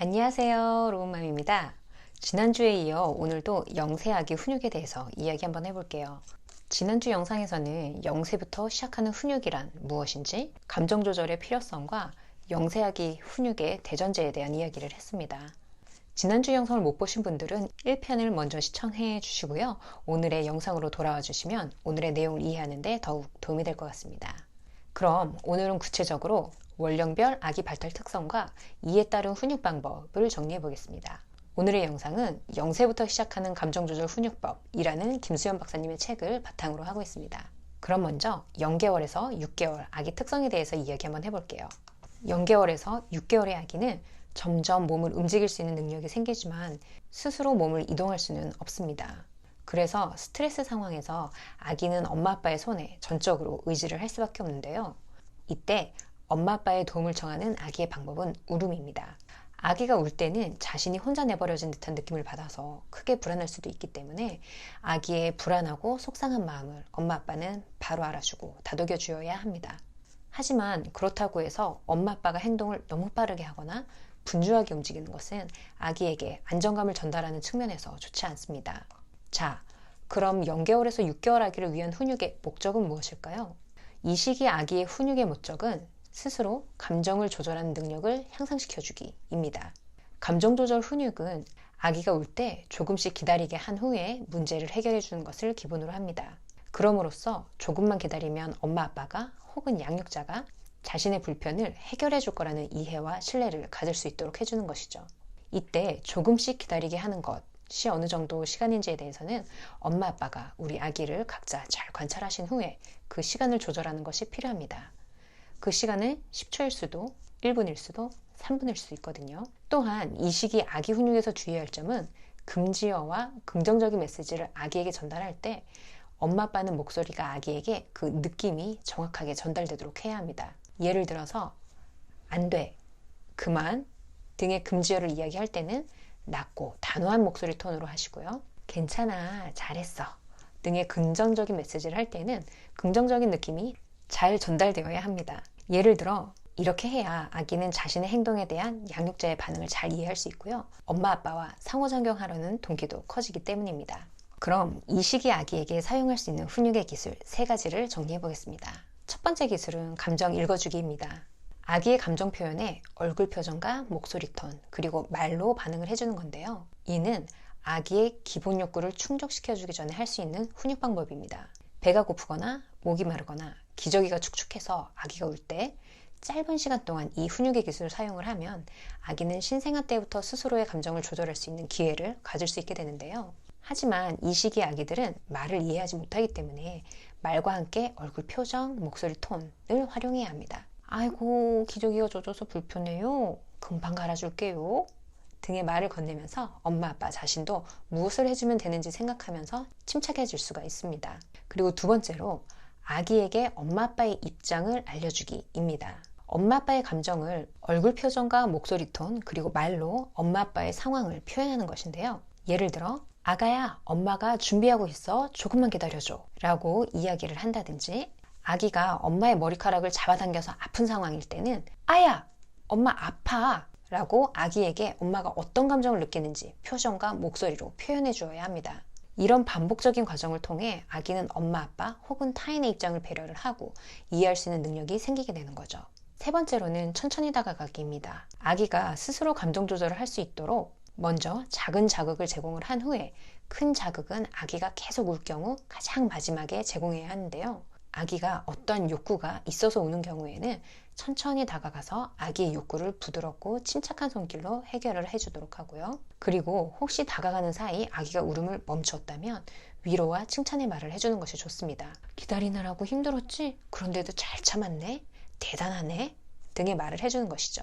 안녕하세요 로운맘입니다. 지난주에 이어 오늘도 영세아기 훈육에 대해서 이야기 한번 해볼게요. 지난주 영상에서는 영세부터 시작하는 훈육이란 무엇인지 감정 조절의 필요성과 영세아기 훈육의 대전제에 대한 이야기를 했습니다. 지난주 영상을 못 보신 분들은 1편을 먼저 시청해 주시고요. 오늘의 영상으로 돌아와 주시면 오늘의 내용을 이해하는 데 더욱 도움이 될 것 같습니다 그럼 오늘은 구체적으로 원령별 아기 발달 특성과 이에 따른 훈육 방법을 정리해 보겠습니다. 오늘의 영상은 영세부터 시작하는 감정조절 훈육법이라는 김수현 박사님의 책을 바탕으로 하고 있습니다. 그럼 먼저 0개월에서 6개월 아기 특성에 대해서 이야기 한번 해볼게요. 0개월에서 6개월의 아기는 점점 몸을 움직일 수 있는 능력이 생기지만 스스로 몸을 이동할 수는 없습니다. 그래서 스트레스 상황에서 아기는 엄마 아빠의 손에 전적으로 의지를 할 수밖에 없는데요. 이때 엄마 아빠의 도움을 청하는 아기의 방법은 울음입니다. 아기가 울 때는 자신이 혼자 내버려진 듯한 느낌을 받아서 크게 불안할 수도 있기 때문에 아기의 불안하고 속상한 마음을 엄마 아빠는 바로 알아주고 다독여 주어야 합니다. 하지만 그렇다고 해서 엄마 아빠가 행동을 너무 빠르게 하거나 분주하게 움직이는 것은 아기에게 안정감을 전달하는 측면에서 좋지 않습니다. 자, 그럼 0개월에서 6개월 아기를 위한 훈육의 목적은 무엇일까요? 이 시기 아기의 훈육의 목적은 스스로 감정을 조절하는 능력을 향상시켜주기입니다. 감정조절 훈육은 아기가 울 때 조금씩 기다리게 한 후에 문제를 해결해 주는 것을 기본으로 합니다. 그럼으로써 조금만 기다리면 엄마 아빠가 혹은 양육자가 자신의 불편을 해결해 줄 거라는 이해와 신뢰를 가질 수 있도록 해주는 것이죠. 이때 조금씩 기다리게 하는 것 이 어느 정도 시간인지에 대해서는 엄마 아빠가 우리 아기를 각자 잘 관찰하신 후에 그 시간을 조절하는 것이 필요합니다. 그 시간은 10초일 수도 1분일 수도 3분일 수 있거든요. 또한 이 시기 아기 훈육에서 주의해야 할 점은 금지어와 긍정적인 메시지를 아기에게 전달할 때 엄마 아빠는 목소리가 아기에게 그 느낌이 정확하게 전달되도록 해야 합니다. 예를 들어서 안 돼, 그만 등의 금지어를 이야기할 때는 낮고 단호한 목소리 톤으로 하시고요. 괜찮아, 잘했어 등의 긍정적인 메시지를 할 때는 긍정적인 느낌이 잘 전달되어야 합니다. 예를 들어 이렇게 해야 아기는 자신의 행동에 대한 양육자의 반응을 잘 이해할 수 있고요. 엄마 아빠와 상호작용하려는 동기도 커지기 때문입니다. 그럼 이 시기 아기에게 사용할 수 있는 훈육의 기술 세 가지를 정리해 보겠습니다. 첫 번째 기술은 감정 읽어주기입니다. 아기의 감정 표현에 얼굴 표정과 목소리 톤, 그리고 말로 반응을 해주는 건데요. 이는 아기의 기본 욕구를 충족시켜주기 전에 할 수 있는 훈육 방법입니다. 배가 고프거나 목이 마르거나 기저귀가 축축해서 아기가 울 때 짧은 시간 동안 이 훈육의 기술을 사용을 하면 아기는 신생아 때부터 스스로의 감정을 조절할 수 있는 기회를 가질 수 있게 되는데요. 하지만 이 시기 아기들은 말을 이해하지 못하기 때문에 말과 함께 얼굴 표정, 목소리 톤을 활용해야 합니다. 아이고, 기저귀가 젖어서 불편해요. 금방 갈아줄게요. 등의 말을 건네면서 엄마 아빠 자신도 무엇을 해주면 되는지 생각하면서 침착해 질 수가 있습니다. 그리고 두 번째로 아기에게 엄마 아빠의 입장을 알려주기입니다. 엄마 아빠의 감정을 얼굴 표정과 목소리 톤 그리고 말로 엄마 아빠의 상황을 표현하는 것인데요. 예를 들어 아가야 엄마가 준비하고 있어 조금만 기다려줘 라고 이야기를 한다든지 아기가 엄마의 머리카락을 잡아당겨서 아픈 상황일 때는 아야 엄마 아파 라고 아기에게 엄마가 어떤 감정을 느끼는지 표정과 목소리로 표현해 주어야 합니다. 이런 반복적인 과정을 통해 아기는 엄마 아빠 혹은 타인의 입장을 배려를 하고 이해할 수 있는 능력이 생기게 되는 거죠. 세 번째로는 천천히 다가가기입니다. 아기가 스스로 감정 조절을 할 수 있도록 먼저 작은 자극을 제공을 한 후에 큰 자극은 아기가 계속 울 경우 가장 마지막에 제공해야 하는데요. 아기가 어떠한 욕구가 있어서 우는 경우에는 천천히 다가가서 아기의 욕구를 부드럽고 침착한 손길로 해결을 해주도록 하고요. 그리고 혹시 다가가는 사이 아기가 울음을 멈추었다면 위로와 칭찬의 말을 해주는 것이 좋습니다. 기다리느라고 힘들었지? 그런데도 잘 참았네? 대단하네? 등의 말을 해주는 것이죠.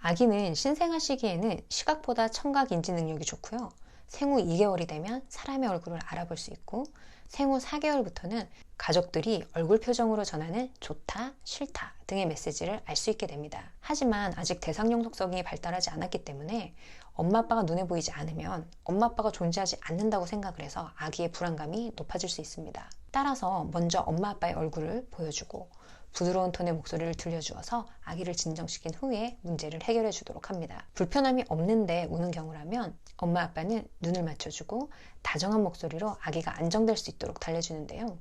아기는 신생아 시기에는 시각보다 청각 인지 능력이 좋고요. 생후 2개월이 되면 사람의 얼굴을 알아볼 수 있고 생후 4개월부터는 가족들이 얼굴 표정으로 전하는 좋다, 싫다 등의 메시지를 알 수 있게 됩니다. 하지만 아직 대상용 속성이 발달하지 않았기 때문에 엄마 아빠가 눈에 보이지 않으면 엄마 아빠가 존재하지 않는다고 생각을 해서 아기의 불안감이 높아질 수 있습니다. 따라서 먼저 엄마 아빠의 얼굴을 보여주고 부드러운 톤의 목소리를 들려주어서 아기를 진정시킨 후에 문제를 해결해 주도록 합니다. 불편함이 없는데 우는 경우라면 엄마 아빠는 눈을 맞춰주고 다정한 목소리로 아기가 안정될 수 있도록 달래주는데요.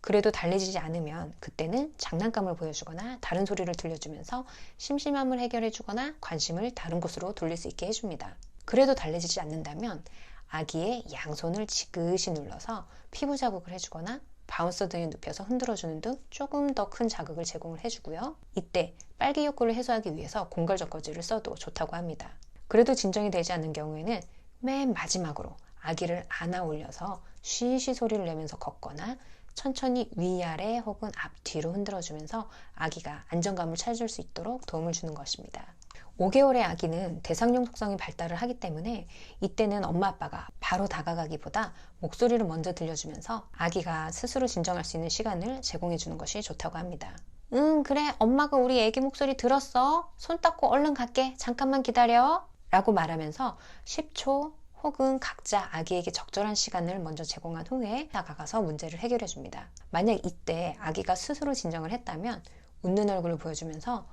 그래도 달래지지 않으면 그때는 장난감을 보여주거나 다른 소리를 들려주면서 심심함을 해결해주거나 관심을 다른 곳으로 돌릴 수 있게 해줍니다. 그래도 달래지지 않는다면 아기의 양손을 지그시 눌러서 피부 자극을 해주거나 바운서 등에 눕혀서 흔들어주는 등 조금 더 큰 자극을 제공을 해주고요. 이때 빨기 욕구를 해소하기 위해서 공갈적거지를 써도 좋다고 합니다. 그래도 진정이 되지 않는 경우에는 맨 마지막으로 아기를 안아 올려서 쉬쉬 소리를 내면서 걷거나 천천히 위아래 혹은 앞뒤로 흔들어주면서 아기가 안정감을 찾을 수 있도록 도움을 주는 것입니다. 5개월의 아기는 대상용 속성이 발달을 하기 때문에 이때는 엄마 아빠가 바로 다가가기보다 목소리를 먼저 들려주면서 아기가 스스로 진정할 수 있는 시간을 제공해 주는 것이 좋다고 합니다. 응, 그래. 엄마가 우리 애기 목소리 들었어. 손 닦고 얼른 갈게. 잠깐만 기다려. 라고 말하면서 10초 혹은 각자 아기에게 적절한 시간을 먼저 제공한 후에 다가가서 문제를 해결해 줍니다. 만약 이때 아기가 스스로 진정을 했다면 웃는 얼굴을 보여주면서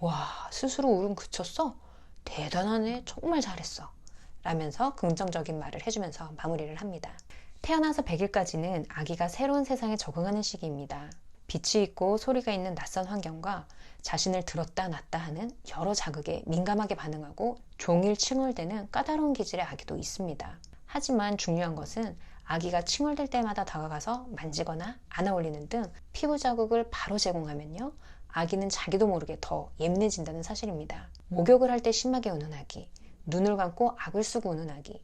와, 스스로 울음 그쳤어? 대단하네. 정말 잘했어. 라면서 긍정적인 말을 해주면서 마무리를 합니다. 태어나서 100일까지는 아기가 새로운 세상에 적응하는 시기입니다. 빛이 있고 소리가 있는 낯선 환경과 자신을 들었다 놨다 하는 여러 자극에 민감하게 반응하고 종일 칭얼대는 까다로운 기질의 아기도 있습니다. 하지만 중요한 것은 아기가 칭얼댈 때마다 다가가서 만지거나 안아 올리는 등 피부 자극을 바로 제공하면요. 아기는 자기도 모르게 더 예민해진다는 사실입니다. 목욕을 할 때 심하게 우는 아기, 눈을 감고 악을 쓰고 우는 아기,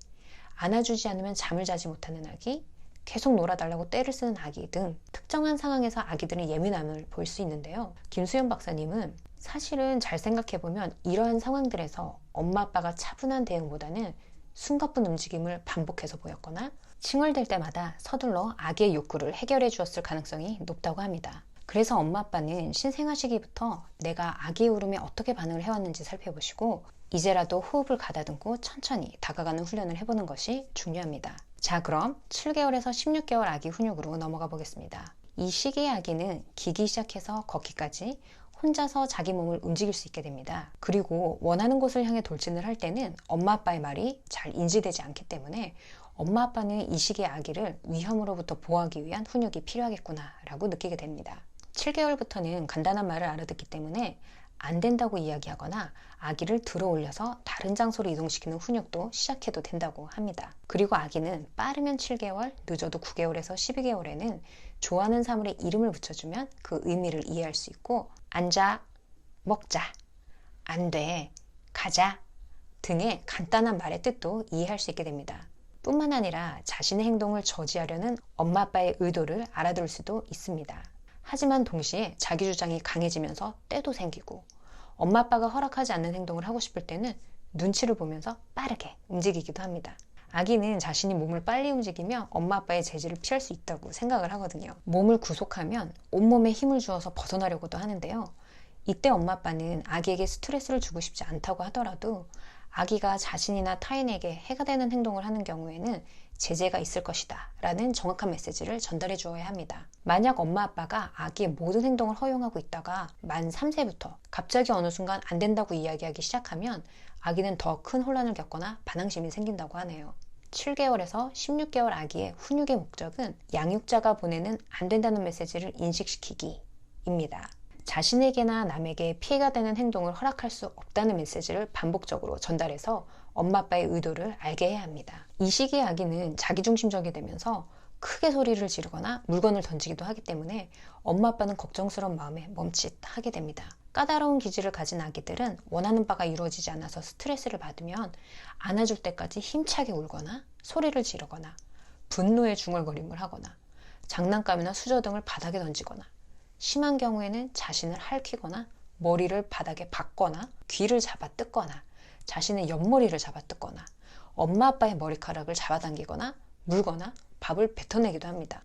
안아주지 않으면 잠을 자지 못하는 아기, 계속 놀아달라고 떼를 쓰는 아기 등 특정한 상황에서 아기들은 예민함을 보일 수 있는데요. 김수현 박사님은 사실은 잘 생각해보면 이러한 상황들에서 엄마 아빠가 차분한 대응보다는 숨가쁜 움직임을 반복해서 보였거나 칭얼댈 때마다 서둘러 아기의 욕구를 해결해 주었을 가능성이 높다고 합니다. 그래서 엄마 아빠는 신생아 시기부터 내가 아기 울음에 어떻게 반응을 해왔는지 살펴보시고 이제라도 호흡을 가다듬고 천천히 다가가는 훈련을 해보는 것이 중요합니다. 자, 그럼 7개월에서 16개월 아기 훈육으로 넘어가 보겠습니다. 이 시기의 아기는 기기 시작해서 걷기까지 혼자서 자기 몸을 움직일 수 있게 됩니다. 그리고 원하는 곳을 향해 돌진을 할 때는 엄마 아빠의 말이 잘 인지되지 않기 때문에 엄마 아빠는 이 시기의 아기를 위험으로부터 보호하기 위한 훈육이 필요하겠구나 라고 느끼게 됩니다. 7개월부터는 간단한 말을 알아듣기 때문에 안 된다고 이야기하거나 아기를 들어 올려서 다른 장소로 이동시키는 훈육도 시작해도 된다고 합니다. 그리고 아기는 빠르면 7개월, 늦어도 9개월에서 12개월에는 좋아하는 사물에 이름을 붙여주면 그 의미를 이해할 수 있고 앉아, 먹자, 안 돼, 가자 등의 간단한 말의 뜻도 이해할 수 있게 됩니다. 뿐만 아니라 자신의 행동을 저지하려는 엄마 아빠의 의도를 알아들을 수도 있습니다. 하지만 동시에 자기 주장이 강해지면서 때도 생기고 엄마 아빠가 허락하지 않는 행동을 하고 싶을 때는 눈치를 보면서 빠르게 움직이기도 합니다. 아기는 자신이 몸을 빨리 움직이며 엄마 아빠의 제지를 피할 수 있다고 생각을 하거든요. 몸을 구속하면 온몸에 힘을 주어서 벗어나려고도 하는데요. 이때 엄마 아빠는 아기에게 스트레스를 주고 싶지 않다고 하더라도 아기가 자신이나 타인에게 해가 되는 행동을 하는 경우에는 제재가 있을 것이다 라는 정확한 메시지를 전달해 주어야 합니다. 만약 엄마 아빠가 아기의 모든 행동을 허용하고 있다가 만 3세부터 갑자기 어느 순간 안 된다고 이야기하기 시작하면 아기는 더 큰 혼란을 겪거나 반항심이 생긴다고 하네요. 7개월에서 16개월 아기의 훈육의 목적은 양육자가 보내는 안 된다는 메시지를 인식시키기입니다. 자신에게나 남에게 피해가 되는 행동을 허락할 수 없다는 메시지를 반복적으로 전달해서 엄마 아빠의 의도를 알게 해야 합니다. 이 시기의 아기는 자기중심적이 되면서 크게 소리를 지르거나 물건을 던지기도 하기 때문에 엄마 아빠는 걱정스러운 마음에 멈칫하게 됩니다. 까다로운 기질을 가진 아기들은 원하는 바가 이루어지지 않아서 스트레스를 받으면 안아줄 때까지 힘차게 울거나 소리를 지르거나 분노의 중얼거림을 하거나 장난감이나 수저 등을 바닥에 던지거나 심한 경우에는 자신을 핥히거나 머리를 바닥에 박거나 귀를 잡아 뜯거나 자신의 옆머리를 잡아 뜯거나 엄마 아빠의 머리카락을 잡아당기거나 물거나 밥을 뱉어내기도 합니다.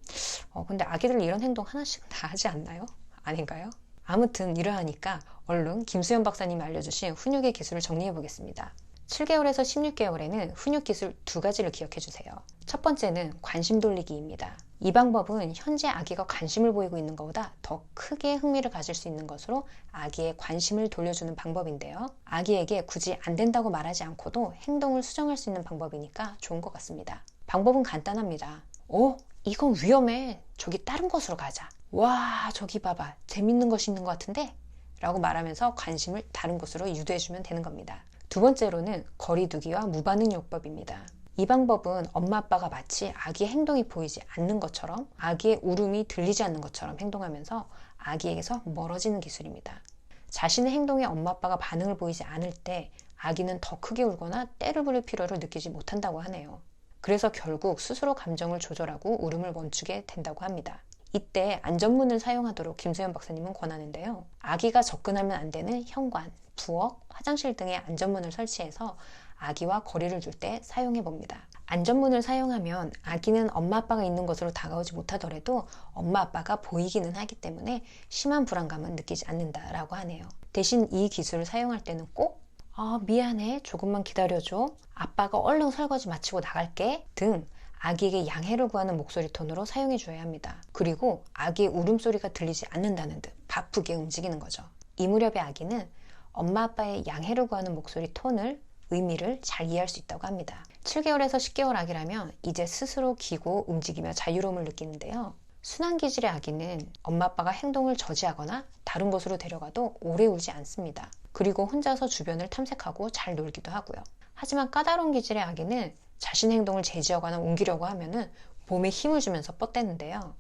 어, 근데 아기들 이런 행동 하나씩 다 하지 않나요? 아닌가요? 아무튼 이러하니까 얼른 김수현 박사님이 알려주신 훈육의 기술을 정리해 보겠습니다. 7개월에서 16개월에는 훈육 기술 두 가지를 기억해 주세요. 첫 번째는 관심 돌리기입니다. 이 방법은 현재 아기가 관심을 보이고 있는 것보다 더 크게 흥미를 가질 수 있는 것으로 아기의 관심을 돌려주는 방법인데요. 아기에게 굳이 안 된다고 말하지 않고도 행동을 수정할 수 있는 방법이니까 좋은 것 같습니다. 방법은 간단합니다. 어, 이건 위험해. 저기 다른 곳으로 가자. 와, 저기 봐봐. 재밌는 것이 있는 것 같은데? 라고 말하면서 관심을 다른 곳으로 유도해주면 되는 겁니다. 두 번째로는 거리두기와 무반응 요법입니다. 이 방법은 엄마 아빠가 마치 아기의 행동이 보이지 않는 것처럼 아기의 울음이 들리지 않는 것처럼 행동하면서 아기에게서 멀어지는 기술입니다. 자신의 행동에 엄마 아빠가 반응을 보이지 않을 때 아기는 더 크게 울거나 때를 부릴 필요를 느끼지 못한다고 하네요. 그래서 결국 스스로 감정을 조절하고 울음을 멈추게 된다고 합니다. 이때 안전문을 사용하도록 김수현 박사님은 권하는데요. 아기가 접근하면 안 되는 현관, 부엌, 화장실 등의 안전문을 설치해서 아기와 거리를 둘 때 사용해 봅니다. 안전문을 사용하면 아기는 엄마 아빠가 있는 곳으로 다가오지 못하더라도 엄마 아빠가 보이기는 하기 때문에 심한 불안감은 느끼지 않는다라고 하네요. 대신 이 기술을 사용할 때는 꼭 아, 미안해. 조금만 기다려줘. 아빠가 얼른 설거지 마치고 나갈게. 등 아기에게 양해를 구하는 목소리 톤으로 사용해 줘야 합니다. 그리고 아기의 울음소리가 들리지 않는다는 듯 바쁘게 움직이는 거죠. 이 무렵의 아기는 엄마 아빠의 양해를 구하는 목소리 톤을 의미를 잘 이해할 수 있다고 합니다. 7개월에서 10개월 아기라면 이제 스스로 기고 움직이며 자유로움을 느끼는데요. 순한 기질의 아기는 엄마 아빠가 행동을 저지하거나 다른 곳으로 데려가도 오래 울지 않습니다. 그리고 혼자서 주변을 탐색하고 잘 놀기도 하고요. 하지만 까다로운 기질의 아기는 자신의 행동을 제지하거나 옮기려고 하면은 몸에 힘을 주면서 뻗대는데요.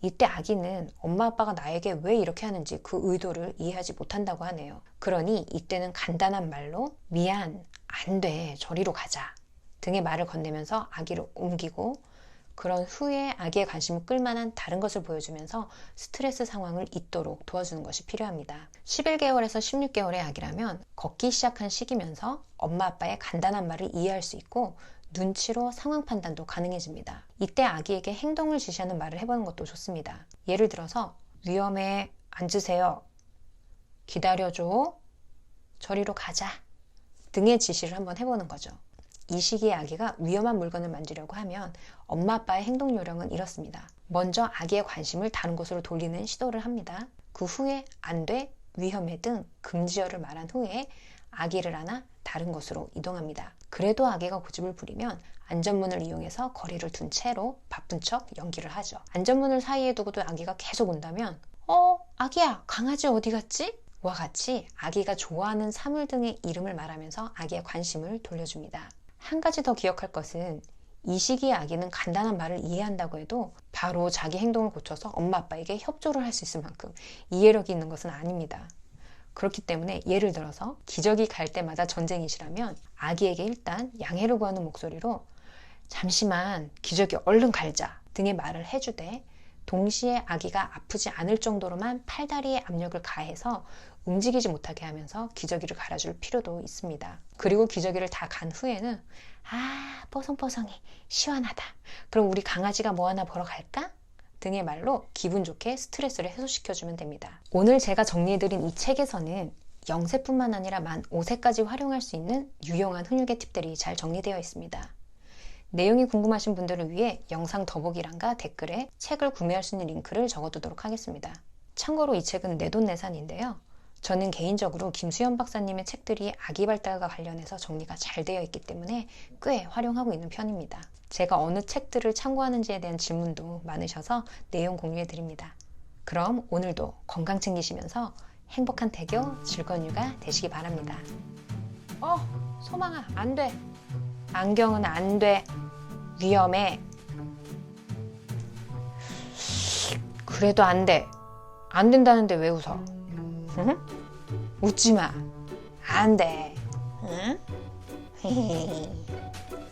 이때 아기는 엄마 아빠가 나에게 왜 이렇게 하는지 그 의도를 이해하지 못한다고 하네요. 그러니 이때는 간단한 말로 미안, 안 돼, 저리로 가자 등의 말을 건네면서 아기를 옮기고 그런 후에 아기의 관심을 끌만한 다른 것을 보여주면서 스트레스 상황을 잊도록 도와주는 것이 필요합니다. 11개월에서 16개월의 아기라면 걷기 시작한 시기면서 엄마 아빠의 간단한 말을 이해할 수 있고 눈치로 상황 판단도 가능해집니다. 이때 아기에게 행동을 지시하는 말을 해보는 것도 좋습니다. 예를 들어서 위험해 앉으세요. 기다려줘. 저리로 가자. 등의 지시를 한번 해보는 거죠. 이 시기에 아기가 위험한 물건을 만지려고 하면 엄마 아빠의 행동 요령은 이렇습니다. 먼저 아기의 관심을 다른 곳으로 돌리는 시도를 합니다. 그 후에 안 돼, 위험해 등 금지어를 말한 후에 아기를 안아 다른 곳으로 이동합니다. 그래도 아기가 고집을 부리면 안전문을 이용해서 거리를 둔 채로 바쁜 척 연기를 하죠. 안전문을 사이에 두고도 아기가 계속 온다면 어, 아기야, 강아지 어디 갔지? 와 같이 아기가 좋아하는 사물 등의 이름을 말하면서 아기의 관심을 돌려줍니다. 한 가지 더 기억할 것은 이 시기에 아기는 간단한 말을 이해한다고 해도 바로 자기 행동을 고쳐서 엄마 아빠에게 협조를 할 수 있을 만큼 이해력이 있는 것은 아닙니다. 그렇기 때문에 예를 들어서 기저귀 갈 때마다 전쟁이시라면 아기에게 일단 양해를 구하는 목소리로 잠시만 기저귀 얼른 갈자 등의 말을 해주되 동시에 아기가 아프지 않을 정도로만 팔다리에 압력을 가해서 움직이지 못하게 하면서 기저귀를 갈아줄 필요도 있습니다. 그리고 기저귀를 다 간 후에는 아 뽀송뽀송해 시원하다. 그럼 우리 강아지가 뭐 하나 보러 갈까? 등의 말로 기분 좋게 스트레스를 해소시켜주면 됩니다. 오늘 제가 정리해드린 이 책에서는 0세뿐만 아니라 만 5세까지 활용할 수 있는 유용한 훈육의 팁들이 잘 정리되어 있습니다. 내용이 궁금하신 분들을 위해 영상 더보기란과 댓글에 책을 구매할 수 있는 링크를 적어두도록 하겠습니다. 참고로 이 책은 내돈내산인데요. 저는 개인적으로 김수현 박사님의 책들이 아기 발달과 관련해서 정리가 잘 되어 있기 때문에 꽤 활용하고 있는 편입니다. 제가 어느 책들을 참고하는지에 대한 질문도 많으셔서 내용 공유해 드립니다. 그럼 오늘도 건강 챙기시면서 행복한 태교, 즐거운 육아 되시기 바랍니다. 어, 소망아, 안 돼. 안경은 안 돼. 위험해. 그래도 안 돼. 안 된다는데 왜 웃어? 응? 웃지 마. 안 돼. 응?